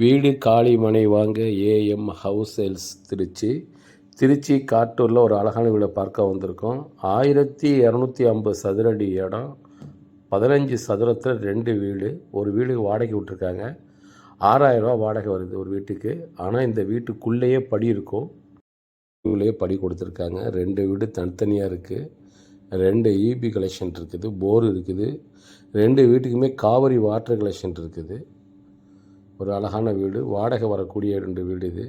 வீடு காளி மனை வாங்க AM house sales Trichy. Trichy காட்டூரில் ஒரு அழகான வீடை பார்க்க வந்திருக்கோம். ஆயிரத்தி இரநூத்தி ஐம்பது சதுரடி இடம் பதினஞ்சு சதுரத்தில் ரெண்டு வீடு ஒரு வீடு வாடகை விட்ருக்காங்க ஆறாயிரரூவா வாடகை வருது ஒரு வீட்டுக்கு. ஆனால் இந்த வீட்டுக்குள்ளேயே படி இருக்கும். உள்ளேயே படி கொடுத்துருக்காங்க. ரெண்டு வீடு தனித்தனியாக இருக்குது ரெண்டு இபி கலெக்ஷன் இருக்குது போர் இருக்குது. ரெண்டு வீட்டுக்குமே காவிரி வாட்டர் கலெக்ஷன் இருக்குது. ஒரு அழகான வீடு வாடகை வரக்கூடிய ரெண்டு வீடு இது.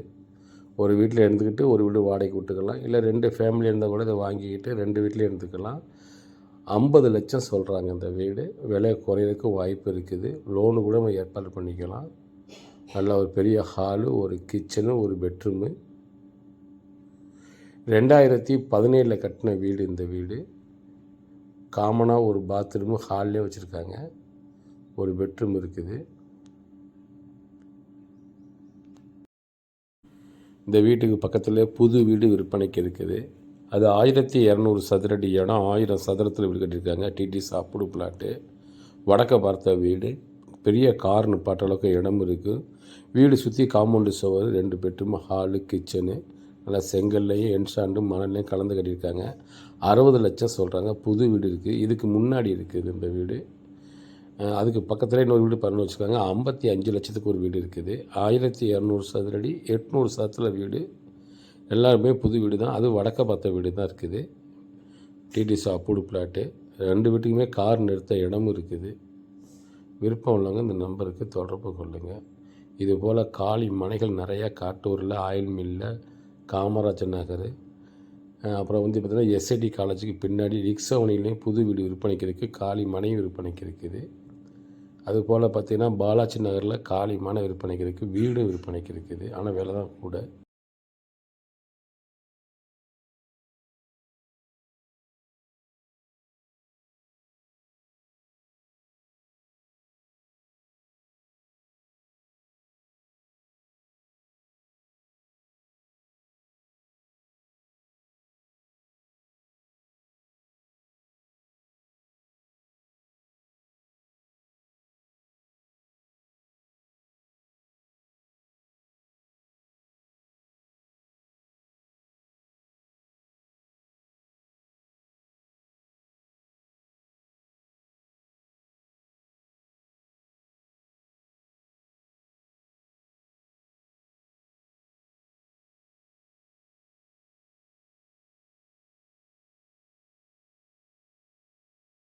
ஒரு வீட்டில் இருந்துக்கிட்டு ஒரு வீடு வாடகைக்கு விட்டுக்கலாம். இல்லை ரெண்டு ஃபேமிலி இருந்தால் கூட இதை வாங்கிக்கிட்டு ரெண்டு வீட்லேயும் இருந்துக்கலாம். ஐம்பது லட்சம் சொல்கிறாங்க இந்த வீடு. விலை குறையிறதுக்கு வாய்ப்பு இருக்குது. லோனு கூட நம்ம ஏற்பாடு பண்ணிக்கலாம். நல்ல ஒரு பெரிய ஹாலு ஒரு கிச்சனு ஒரு பெட்ரூமு ரெண்டாயிரத்தி பதினேழில் கட்டின வீடு இந்த வீடு. காமனாக ஒரு பாத்ரூமு ஹால்லே வச்சுருக்காங்க. ஒரு பெட்ரூம் இருக்குது. இந்த வீட்டுக்கு பக்கத்தில் புது வீடு விற்பனைக்கு இருக்குது. அது ஆயிரத்தி இரநூறு சதுரடி இடம் ஆயிரம் சதுரத்தில் வீடு கட்டியிருக்காங்க. டிடி சாப்பிடு பிளாட்டு. வடக்க பார்த்த வீடு. பெரிய கார் நிப்பாட்ட அளவுக்கு இடம் இருக்குது வீடு சுற்றி காம்பவுண்டு சுவர் ரெண்டு பெட்ரூம் ஹாலு கிச்சனு. நல்லா செங்கல்லையும் என்சாண்டு மணல்லையும் கலந்து கட்டியிருக்காங்க. அறுபது லட்சம் சொல்கிறாங்க புது வீடு இருக்குது இதுக்கு முன்னாடி இருக்குது இந்த வீடு. அதுக்கு பக்கத்தில் இன்னொரு வீடு பண்ணு வச்சுருக்காங்க ஐம்பத்தி அஞ்சு லட்சத்துக்கு ஒரு வீடு இருக்குது. ஆயிரத்தி இரநூறு சதுரடி எட்நூறு சதத்தில் வீடு. எல்லாருமே புது வீடு தான். அது வடக்க பார்த்த வீடு தான் இருக்குது. டிடிசி அப்புடு பிளாட்டு. ரெண்டு வீட்டுக்குமே கார் நிறுத்த இடமும் இருக்குது. விருப்பம் உள்ளவங்க இந்த நம்பருக்கு தொடர்பு கொள்ளுங்கள் இது போல் காலி மனைகள் நிறையா காட்டூரில் ஆயில் மில்லில் காமராஜர் நகர். அப்புறம் வந்து பார்த்திங்கன்னா எஸ்ஐடி காலேஜுக்கு பின்னாடி ரிக்ஸவனிலையும் புது வீடு விற்பனைக்கு இருக்குது காலி மனை விற்பனைக்கு இருக்குது. அதுபோல் பார்த்திங்கன்னா பாலாஜி நகரில் காலி விற்பனைக்கு இருக்குது வீடும் விற்பனைக்கு இருக்குது. ஆனால் விலை தான் கூட.